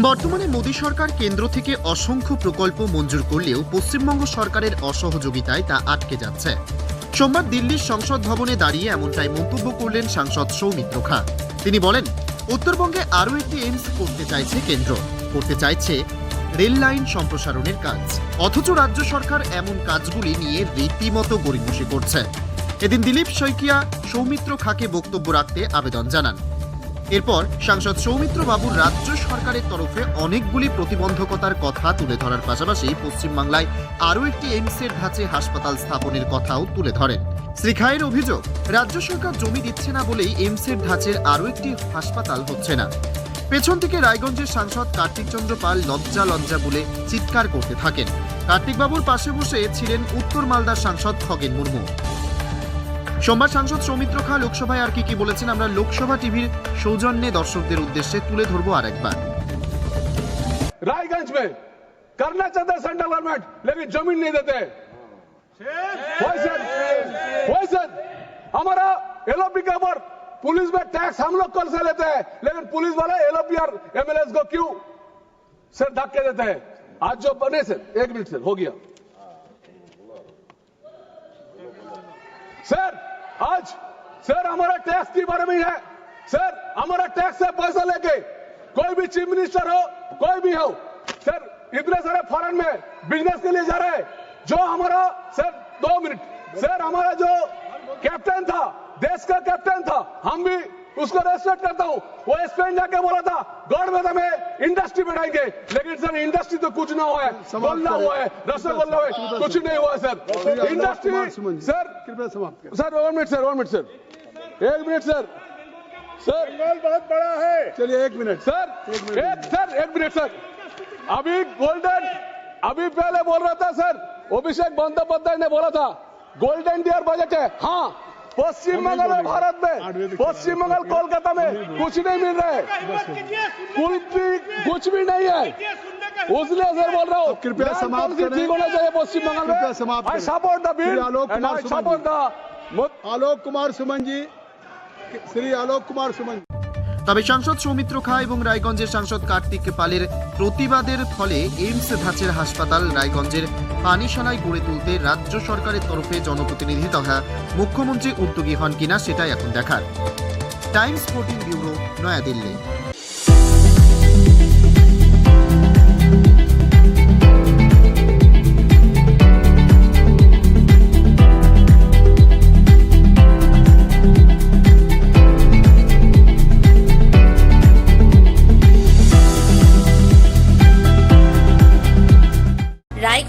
বর্তমানে মোদী সরকার কেন্দ্র থেকে অসংখ্য প্রকল্প মঞ্জুর করলেও পশ্চিমবঙ্গ সরকারের অসহযোগিতায় তা আটকে যাচ্ছে। সোমবার দিল্লির সংসদ ভবনে দাঁড়িয়ে এমনটাই মন্তব্য করলেন সাংসদ সৌমিত্র খা। তিনি বলেন, উত্তরবঙ্গে আরও একটি এইমস করতে চাইছে কেন্দ্র। করতে চাইছে রেল লাইন সম্প্রসারণের কাজ। অথচ রাজ্য সরকার এমন কাজগুলি নিয়ে রীতিমতো গড়িমসি করছে। এদিন দিলীপ শইকিয়া সৌমিত্র খাকে বক্তব্য রাখতে আবেদন জানান। এরপর সাংসদ সৌমিত্র বাবুর রাজ্য সরকারের তরফে অনেকগুলি প্রতিবন্ধকতার কথা তুলে ধরার পাশাপাশি পশ্চিমবাংলায় আরও একটি এইমসের ধাঁচে হাসপাতাল স্থাপনের কথাও তুলে ধরেন। শ্রী খায়ের অভিযোগ, রাজ্য সরকার জমি দিচ্ছে না বলেই এইমসের ধাঁচের আরও একটি হাসপাতাল হচ্ছে না। পেছন থেকে রায়গঞ্জের সাংসদ কার্তিক চন্দ্র পাল লজ্জা লজ্জা বলে চিৎকার করতে থাকেন। কার্তিকবাবুর পাশে বসে ছিলেন উত্তর মালদার সাংসদ খগেন মুর্মু। সোমবার সাংসদ সৌমিত্র খা লোকসভায় আর কি কি বলেছেন আমরা লোকসভা টিভির সৌজন্যে দর্শকদের উদ্দেশ্যে তুলে ধরবো আরেকবার रायगंज में करना चाहते सेंट्रल गवर्नमेंट लेकिन जमीन नहीं देते वही सर वही सर हमारा एलओपी के ऊपर पुलिस में टैक्स हम लोग कल से लेते हैं लेकिन पुलिस वाले एलओपी और एमएलएस को क्यों सर धक्के देते हैं आज जो बने सर एक मिनट सर हो गया आज, सर, हमारा टैक्स की में है। सर, हमारा टैक्स से पैसा लेके कोई भी चीफ मिनिस्टर हो, कोई भी हो, सर, इतने सारे फॉरन में बिज़नेस के लिए जा रहे हैं, जो हमारा, सर, दो मिनट सर, हमारा जो कैप्टन था, देश का कैप्टन था, हम भी उसको रेस्पेक्ट करता हूँ। वो स्पेन जाके बोला था गॉड में हमें इंडस्ट्री बढ़ाएँगे लेकिन सर इंडस्ट्री तो कुछ ना हुआ है बोलना हुआ है रसगुल्ला हुआ है कुछ नहीं हुआ सर। Industry sir. कृपया समाप्त sir one minute sir one minute sir एक मिनट सर सर बंगाल बहुत बड़ा है। चलिए एक मिनट सर एक मिनट। सर एक मिनट सर अभी गोल्डन अभी पहले बोल रहा था सर अभिषेक बंदोपाध्याय ने बोला था गोल्डन ईयर बजट है। हाँ। पश्चिम हम नहीं बंगाल में बोलेंगे। भारत आठ बजे में तक पश्चिम चलेगा। बंगाल कोलकाता में हम नहीं कुछ नहीं मिल रहा है कुछ भी कुछ भी नहीं है उसलिए सर बोल रहा हूँ कृपया land समाप्त policy करें। ठीक होना चाहिए पश्चिम बंगाल में कृपया समाप्त I करें। support the Shri bill Alok and Kumar I Suman support the Alok Kumar Suman ji Shri Alok Kumar Suman ji তবে সাংসদ সৌমিত্র খা এবং রায়গঞ্জের সাংসদ কার্তিক পালের প্রতিবাদের ফলে এইমস ধাঁচের হাসপাতাল রায়গঞ্জের পানিশালায় গড়ে তুলতে রাজ্য সরকারের তরফে জনপ্রতিনিধি তথা মুখ্যমন্ত্রী উদ্যোগী হন কিনা সেটাই এখন দেখার। Times fourteen bureau, Nayadilli.